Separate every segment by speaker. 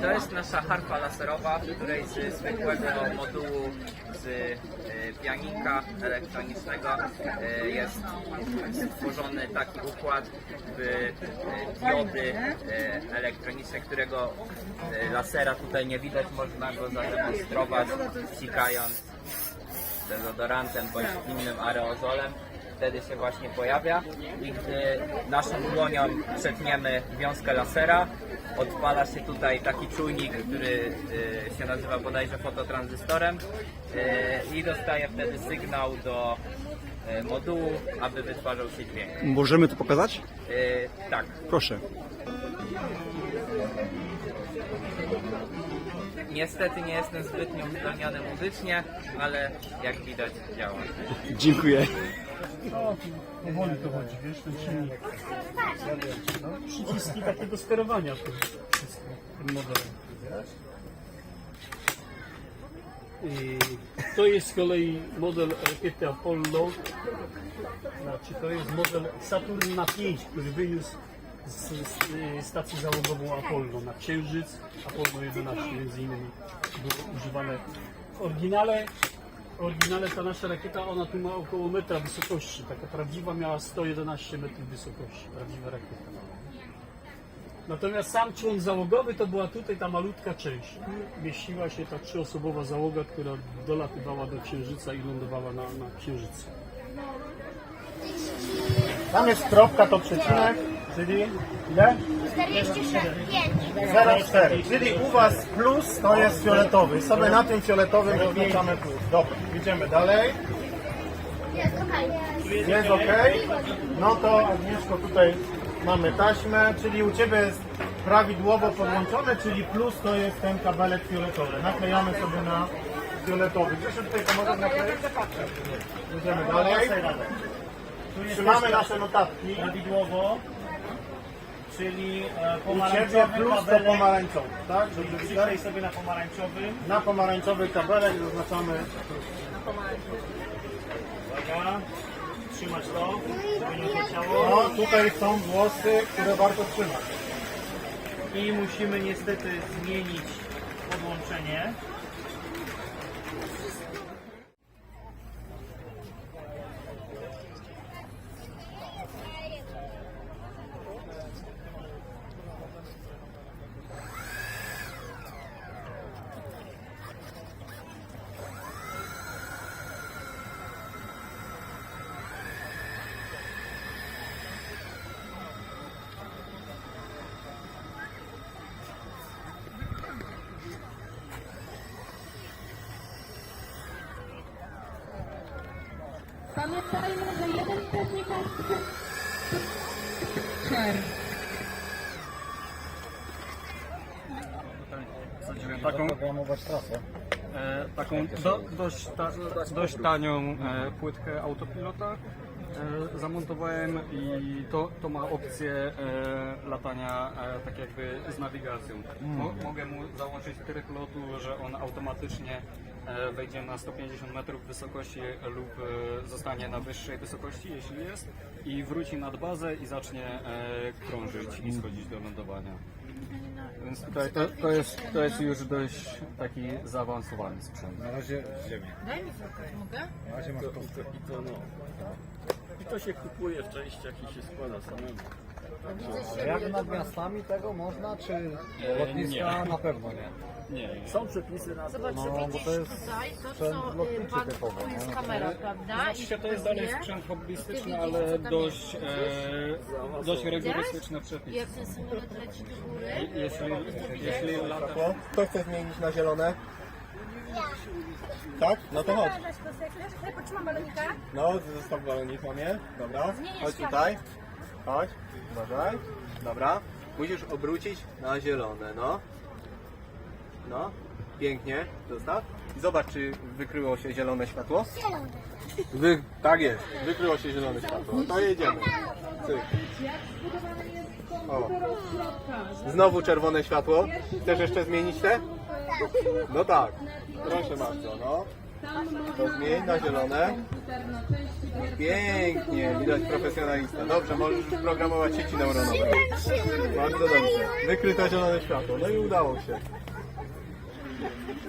Speaker 1: To jest nasza harfa laserowa, w której z zwykłego modułu z e, pianinka elektronicznego e, jest stworzony taki układ w e, diody elektroniczne, którego lasera tutaj nie widać, można go zademonstrować psikając dezodorantem bądź innym aerozolem. Wtedy się właśnie pojawia i gdy naszą dłonią przetniemy wiązkę lasera, odpala się tutaj taki czujnik, który y, się nazywa bodajże fototranzystorem y, i dostaje wtedy sygnał do y, modułu, aby wytwarzał się dźwięk.
Speaker 2: Możemy to pokazać?
Speaker 1: Tak,
Speaker 2: Proszę.
Speaker 1: Niestety nie jestem zbytnio uzdolniony muzycznie, ale jak widać działa.
Speaker 2: Dziękuję.
Speaker 3: No, powoli to chodzi, wiesz, ten silnik. No, przyciski takie do sterowania tym, wszystkim, tym modelem. I to jest z kolei model rakiety Apollo. Znaczy to jest model Saturna 5, który wyniósł z, z y, stacji załogową Apollo na Księżyc. Apollo 11 między innymi było używane w oryginale. Oryginale ta nasza rakieta, ona tu ma około metra wysokości. Taka prawdziwa miała 111 metrów wysokości. Prawdziwa rakieta. Natomiast sam człon załogowy to była tutaj ta malutka część. Mieściła się ta trzyosobowa załoga, która dolatywała do Księżyca i lądowała na, na Księżycu. Tam jest kropka, to przecinek, czyli ile?
Speaker 4: 46, 5.
Speaker 3: 0,4. Czyli u Was plus to jest fioletowy. Sobie na tym fioletowym zaznaczamy plus. Dobra, idziemy dalej.
Speaker 4: Jest, okej.
Speaker 3: Jest ok. No to Agnieszko tutaj mamy taśmę, czyli u Ciebie jest prawidłowo podłączone, czyli plus to jest ten kabelek fioletowy. Naklejamy sobie na fioletowy. Gdzie się tutaj pomoże nakleić? Idziemy dalej. Trzymamy nasze notatki.
Speaker 5: prawidłowo, czyli e,
Speaker 3: U Ciebie
Speaker 5: pomarańczowy
Speaker 3: plus to
Speaker 5: kabelek,
Speaker 3: pomarańczowy, tak? Żeby widać?
Speaker 5: przyklej sobie na pomarańczowym,
Speaker 3: Na pomarańczowy kabelek zaznaczamy
Speaker 5: uwaga, trzymać to, żeby nie
Speaker 3: No, tutaj są włosy, które warto trzymać.
Speaker 5: i musimy niestety zmienić podłączenie.
Speaker 6: Pamiętajmy, że jeden pewnie każdy
Speaker 7: taką, e, taką do, dość, ta, dość tanią e, płytkę autopilota zamontowałem i to, to ma opcję e, latania e, tak jakby z nawigacją. Mo, mogę mu załączyć tryb lotu, że on automatycznie e, wejdzie na 150 metrów wysokości lub e, zostanie na wyższej wysokości, jeśli jest, i wróci nad bazę i zacznie e, krążyć i schodzić do lądowania. Więc tutaj to, to, jest, to jest już dość taki zaawansowany sprzęt.
Speaker 5: Na razie ziemię.
Speaker 6: Daj mi pokaż, mogę?
Speaker 5: Na razie masz to.
Speaker 8: I to no. I to się kupuje w częściach i się składa samemu.
Speaker 5: Jak nad miastami tego można, czy lotniska na pewno nie?
Speaker 7: Nie, nie.
Speaker 8: Są przepisy na to.
Speaker 6: Zobacz,
Speaker 5: No, bo
Speaker 6: widzisz
Speaker 5: to jest
Speaker 6: tutaj to,
Speaker 5: sprzęt
Speaker 6: co
Speaker 5: lotniczy
Speaker 6: y, pan,
Speaker 5: typowo,
Speaker 6: tu jest
Speaker 5: nie?
Speaker 6: kamera, prawda?
Speaker 7: Znaczy to jest dalej sprzęt hobbyystyczny, ale dość, e, dość rygorystyczne przepisy.
Speaker 6: Jak ten samolot leci do góry,
Speaker 7: Jeśli, jeśli lata
Speaker 3: Kto chce zmienić na zielone? Tak? No to chodź.
Speaker 4: Potrzymam balonika.
Speaker 3: No, zostaw balonik mamie. Dobra. Chodź
Speaker 4: światło.
Speaker 3: tutaj. Chodź. Uważaj. Dobra. Musisz obrócić na zielone, no. No. Pięknie. Zostaw. I zobacz, czy wykryło się zielone światło.
Speaker 4: Zielony.
Speaker 3: Wy... Tak jest. Wykryło się zielone światło. To jedziemy. Cyk. O. Znowu czerwone światło. Chcesz jeszcze zmienić te? No tak. Proszę bardzo, no.
Speaker 9: To zmień na zielone. Pięknie, widać profesjonalista. Dobrze, możesz już programować sieci neuronowe. Bardzo dobrze. Wykryto zielone światło. No i udało się.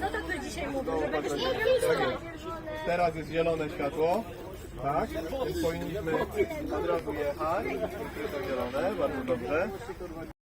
Speaker 4: No to ty dzisiaj mówisz, że będziesz.
Speaker 9: Teraz jest zielone światło. Tak, powinniśmy od razu jechać. Wykryto zielone, bardzo dobrze.